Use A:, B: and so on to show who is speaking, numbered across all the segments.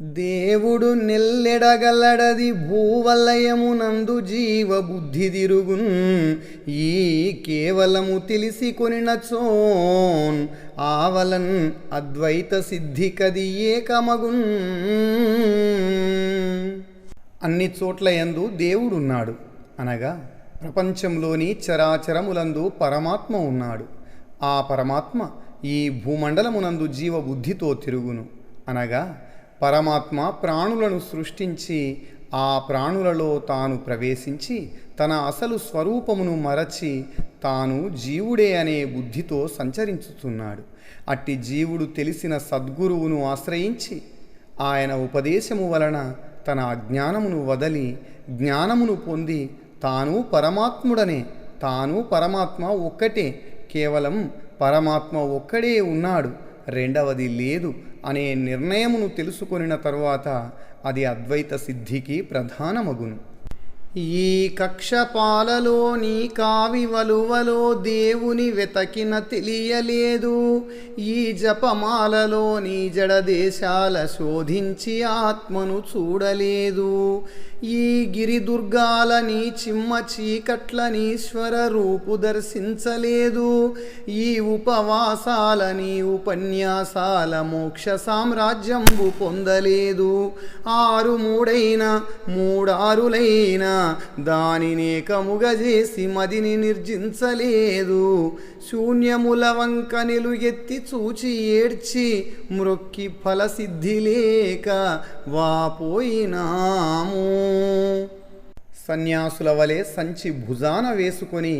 A: దేవుడు నెల్లెడగలడది భూవలయమునందు జీవ బుద్ధి తిరుగున్ ఈ కేవలము తెలిసి కొనినచోన్ ఆవలన్ అద్వైత సిద్ధి కది ఏకమగున్. అన్ని చోట్ల యందు దేవుడున్నాడు. అనగా ప్రపంచంలోని చరాచరములందు పరమాత్మ ఉన్నాడు. ఆ పరమాత్మ ఈ భూమండలమునందు జీవబుద్ధితో తిరుగును. అనగా పరమాత్మ ప్రాణులను సృష్టించి ఆ ప్రాణులలో తాను ప్రవేశించి తన అసలు స్వరూపమును మరచి తాను జీవుడే అనే బుద్ధితో సంచరించుతున్నాడు అట్టి జీవుడు తెలిసిన సద్గురువును ఆశ్రయించి ఆయన ఉపదేశము వలన తన అజ్ఞానమును వదలి జ్ఞానమును పొంది తాను పరమాత్ముడనే తాను పరమాత్మ ఒక్కటే కేవలం పరమాత్మ ఒక్కడే ఉన్నాడు. రెండవది లేదు అనే నిర్ణయమును తెలుసుకొనిన తరువాత అది అద్వైత సిద్ధికి ప్రధానమగును. ఈ కక్షపాలలో నీ కావి వలువలో దేవుని వెతకిన తెలియలేదు. ఈ జపమాలలో నీ జడదేశాల శోధించి ఆత్మను చూడలేదు. ఈ గిరిదుర్గాల నీ చిమ్మ చీకట్ల నీశ్వర రూపు దర్శించలేదు. ఈ ఉపవాసాల నీ ఉపన్యాసాల మోక్ష సామ్రాజ్యంబు పొందలేదు. ఆరు మూడైన మూడారులైన దానినేకముగజేసి మదిని నిర్జించలేదు. శూన్యముల వంక నిలుగెత్తి చూచి ఏడ్చి మ్రొక్కి ఫలసిద్ధి లేక వాపోయినాము. సన్యాసుల వలె సంచి భుజాన వేసుకొని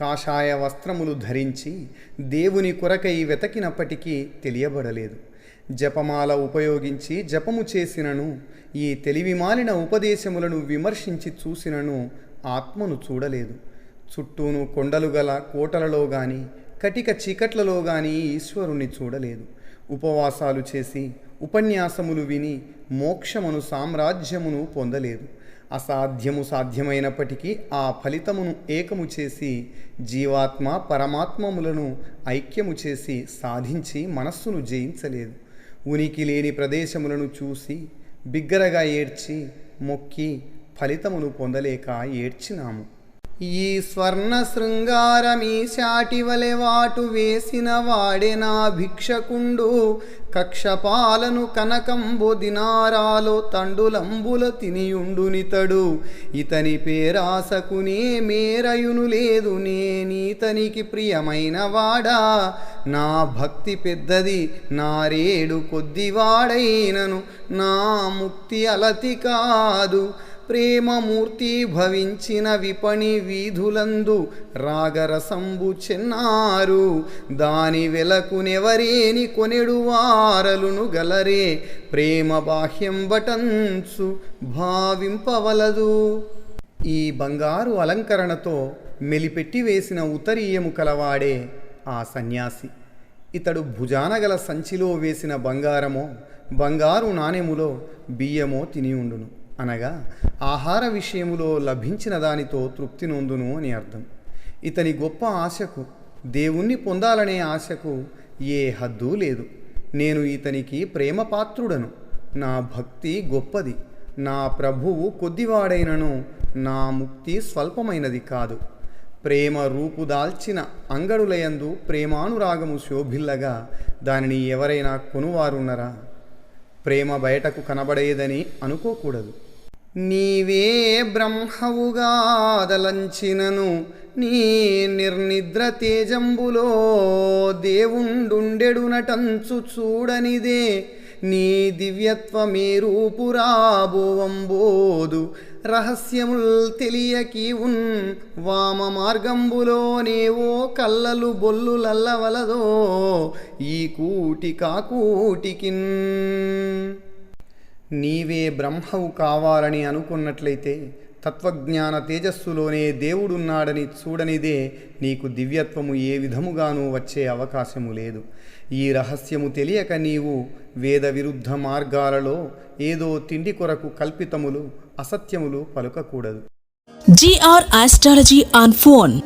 A: కాషాయ వస్త్రములు ధరించి దేవుని కొరకై వెతకినప్పటికీ తెలియబడలేదు. జపమాల ఉపయోగించి జపము చేసినను ఈ తెలివిమాలిన ఉపదేశములను విమర్శించి చూసినను ఆత్మను చూడలేదు. చుట్టూను కొండలు గల కోటలలో గాని కటిక చీకట్లలో గాని ఈశ్వరుణ్ణి చూడలేదు. ఉపవాసాలు చేసి ఉపన్యాసములు విని మోక్షమును సామ్రాజ్యమును పొందలేదు. అసాధ్యము సాధ్యమైనప్పటికీ ఆ ఫలితమును ఏకము చేసి జీవాత్మ పరమాత్మములను ఐక్యము చేసి సాధించి మనస్సును జయించలేదు. ఉనికి లేని ప్రదేశములను చూసి బిగ్గరగా ఏడ్చి మొక్కి ఫలితమును పొందలేక ఏడ్చినాము. ఈ స్వర్ణ శృంగారమీ శాటి వలె వాటు వేసిన వాడే నా భిక్షకుండు. కక్షపాలను కనకంబు దినారాలో తండులంబుల తినియుండునితడు ఇతని పేరాసకునే మేరయును లేదు నేనీతనికి ప్రియమైన వాడా. నా భక్తి పెద్దది నారేడు కొద్దివాడైనను నా ముక్తి అలతి కాదు. ప్రేమమూర్తి భవించిన విపణి వీధులందు రాగరసంబు చెన్నారు. దాని వెలకునెవరేని కొనెడు వారలును గలరే. ప్రేమ బాహ్యం బటంచు భావింపవలదు. ఈ బంగారు అలంకరణతో మెలిపెట్టి వేసిన ఉతరీయము కలవాడే ఆ సన్యాసి. ఇతడు భుజానగల సంచిలో వేసిన బంగారమో బంగారు నాణెములో బియ్యమో తిని ఉండును. అనగా ఆహార విషయములో లభించిన దానితో తృప్తి నొందును అని అర్థం. ఇతని గొప్ప ఆశకు దేవుణ్ణి పొందాలనే ఆశకు ఏ హద్దు లేదు. నేను ఇతనికి ప్రేమపాత్రుడను. నా భక్తి గొప్పది. నా ప్రభువు కొద్దివాడైనను నా ముక్తి స్వల్పమైనది కాదు. ప్రేమ రూపుదాల్చిన అంగడులయందు ప్రేమానురాగము శోభిల్లగా దానిని ఎవరైనా కొనువారున్నరా? ప్రేమ బయటకు కనబడేదని అనుకోకూడదు. నీవే బ్రహ్మవుగాదలంచినను నీ నిర్నిద్ర తేజంబులో దేవుండుండెడునటంచు చూడనిదే. నీ దివ్యత్వమే రూపురాబోవంబోదు రహస్యముల్ తెలియకి ఉన్ వామ మార్గంబులోనేవో కల్లలు బొల్లులల్లవలదో ఈ కూటి కాకూటికిన్ నీవే బ్రహ్మవు కావాలని అనుకున్నట్లయితే తత్వజ్ఞాన తేజస్సులోనే దేవుడున్నాడని చూడనిదే నీకు దివ్యత్వము ఏ విధముగానూ వచ్చే అవకాశము లేదు. ఈ రహస్యము తెలియక నీవు వేద విరుద్ధ మార్గాలలో ఏదో తిండి కొరకు కల్పితములు అసత్యములు పలుకకూడదు.
B: GR astrology on phone.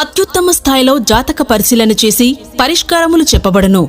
B: అత్యుత్తమ స్థాయిలో జాతక పరిశీలన చేసి పరిష్కారములు చెప్పబడను.